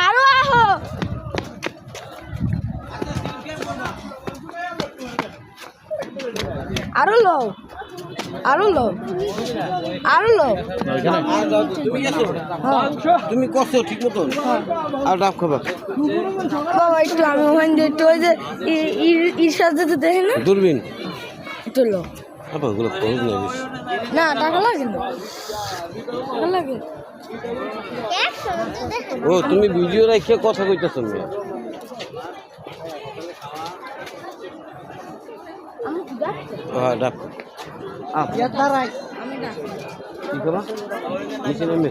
আরও আহো। আরও লো আরও লো আরও লো তুমি করছ ঠিক মতন? আর ডাব খাবা বাবা একটু আমি ওখান দিয়ে একটু ওই যে ই- ই- ইর দেখে না? দূরবীন। একটু লো না টাকা লাগে না। টাকা লাগে। ও, তুমি ভিডিও রাখে কথা কইতেছো মেয়ে। ডাব আপ কি খাবা নিচে নেমে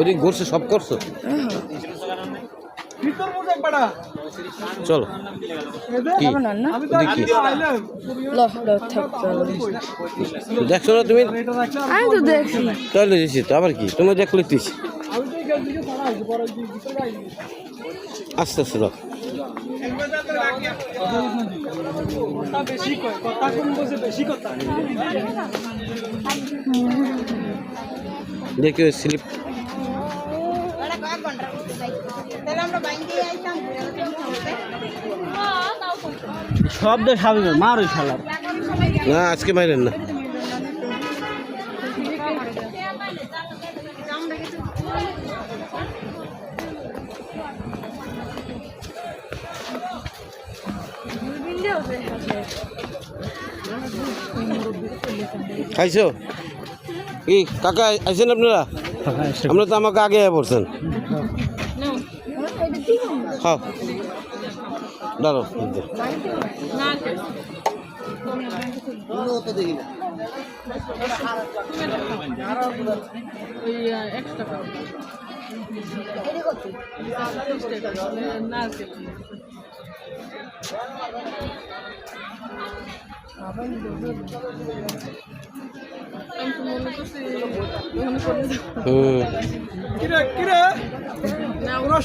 ওদিক ঘুরছে, সব করছ। কি? চলো দেখছ না তুমি? আমি তো দেখছি তাহলে দিছি তো আবার কি? তুমি দেখলে দিছি আস্তে আস্তে দাও দেখি শব্দ স্বাভাবিক না আজকে মাইলেন না। খাইছো? কি কাকা আইছেন আপনারা? আমরা তো আমাকে আগে পড়ছেন হুম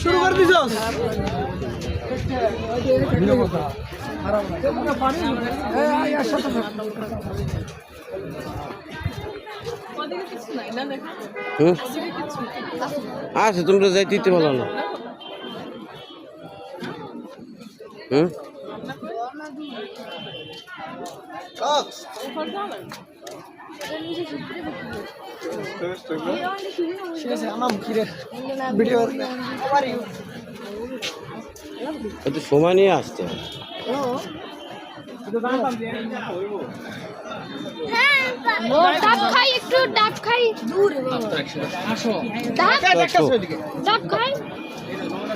শুরু করে দিছস আচ্ছা তোমরা যাই দিতে ভালো না। হুম? একটু সময় নিয়ে আসতে হবে। ডাব খাই একটু ডাব খাই। দেখো, ডাব খাই ডাব খাই?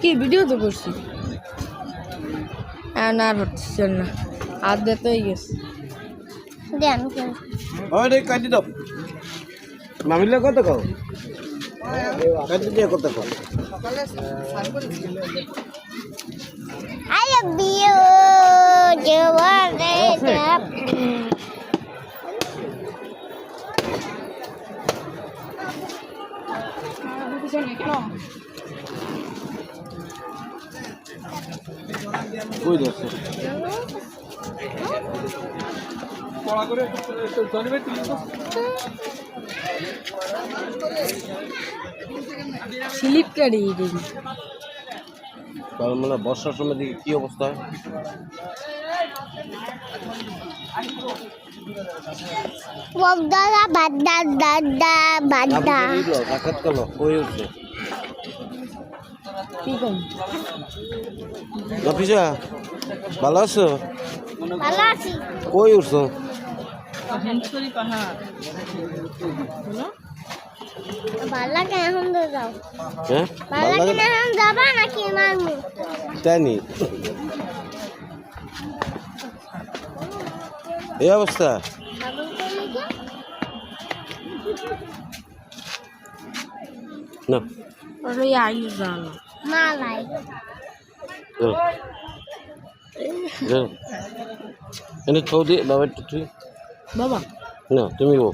কি ভিডিও তো করছি? হ্যাঁ না আর হচ্ছে না আর দিতে হয়ে গেছে। কাটি দাও। কত কও কাটি দিয়ে কত কও I love you জওয়ান কই দেখছ স্লিপ কাটিয়ে দিবি কারণ মানে বর্ষার সময় দিকে কি অবস্থা? হয় দাদা বাদা দাদা বাদা সাক্ষাৎ করল? কই উঠছে কি কম? নফিসা ভালো আছো? ভালো আছি। কই উঠছো? ভালো লাগে এখন তো যাও। হ্যাঁ? ভালো ভালো লাগে লাগে না এখন যাবা নাকি মারমু? তাই এই অবস্থা। না। ওই আইল জানো। মালাই এনে ছৌ দিয়ে বাবা একটু তুই বাবা। না তুমি বো।